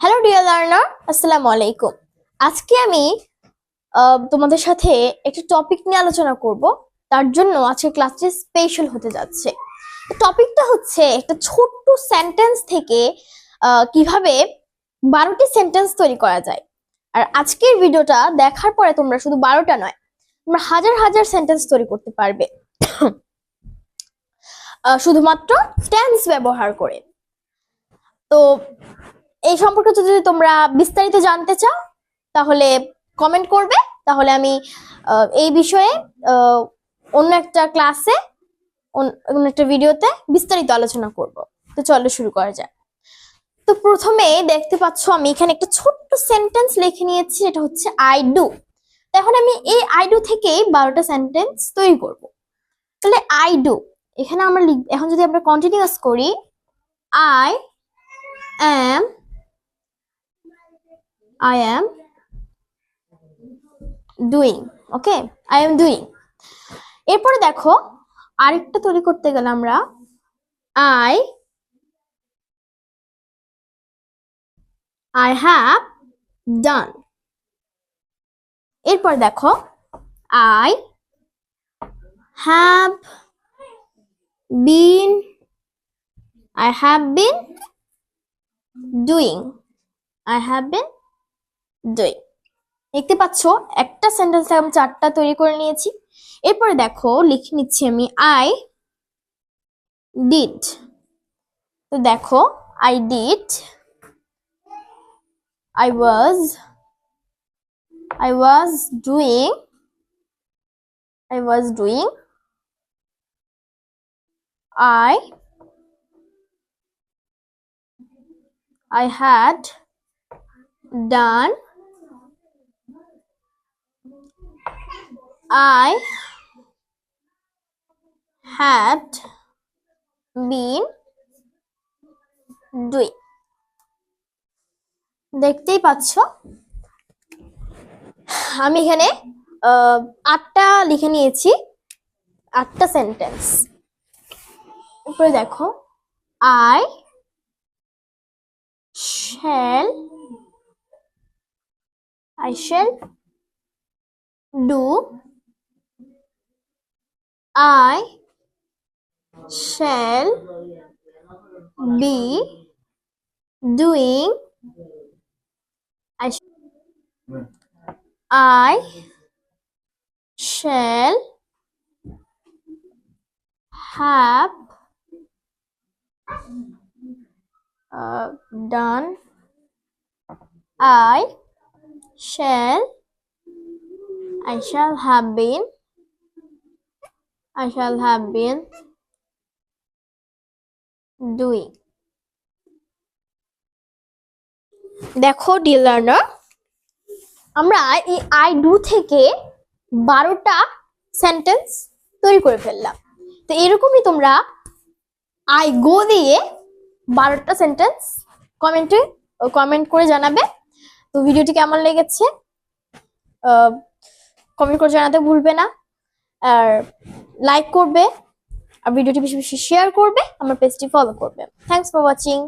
Hello dear learner আসসালামু আলাইকুম আজকে আমি তোমাদের সাথে একটা টপিক নিয়ে আলোচনা করব। তার জন্য আজকে ক্লাসটি স্পেশাল হতে যাচ্ছে। টপিকটা হচ্ছে একটা ছোট্ট সেন্টেন্স থেকে কীভাবে বারোটি সেন্টেন্স তৈরি করা যায়। আর আজকের ভিডিওটা দেখার পরে তোমরা শুধু বারোটা নয়, তোমরা হাজার হাজার সেন্টেন্স তৈরি করতে পারবে। শুধুমাত্র টেন্স ব্যবহার করে। তো এই সম্পর্কে যদি তোমরা বিস্তারিত জানতে চাও, তাহলে কমেন্ট করবে। তাহলে আমি এই বিষয়ে অন্য একটা ক্লাসে অন্য একটা ভিডিওতে বিস্তারিত আলোচনা করব। তো চলো শুরু করা যাক। তো প্রথমে দেখতে পাচ্ছ আমি এখানে একটা ছোট্ট সেন্টেন্স লিখে নিয়েছি এটা হচ্ছে আই ডু এখন আমি এই আই ডু থেকেই বারোটা সেন্টেন্স তৈরি করব। তাহলে আই ডু এখানে আমরা এখন যদি আমরা কন্টিনিউয়াস করি I am I am doing okay I am doing এরপরে দেখো আরেকটা তৈরি করতে গেলে আমরা I I have done এরপর দেখো I have been I have been doing I have been doing দেখতে পাচ্ছ, একটা সেন্টেন্স আমি চারটা তৈরি করে নিয়েছি। এরপরে দেখো, লিখে নিচ্ছি আমি আই ডিড তো দেখো I did I was I was doing I was doing I I had done. I had been doing. দেখতেই পাচ্ছ। আমি এখানে আটটা লিখে নিয়েছি। আটটা সেন্টেন্স উপরে দেখো I shall, I shall do I shall be doing I sh- I shall have uh, done. I shall. I shall have been. I shall have been doing. দেখো লার্নার আমরা এই আই ডু থেকে বারোটা sentence তৈরি করে ফেললাম। তো এরকমই তোমরা আই গো দিয়ে বারোটা সেন্টেন্স কমেন্টে কমেন্ট করে জানাবে। তো ভিডিওটি কেমন লেগেছে? কমেন্ট করে জানাতে ভুলবে না। আর লাইক করবে, আর ভিডিওটি বেশি বেশি শেয়ার করবে, আমার পেজটি ফলো করবে। Thanks for watching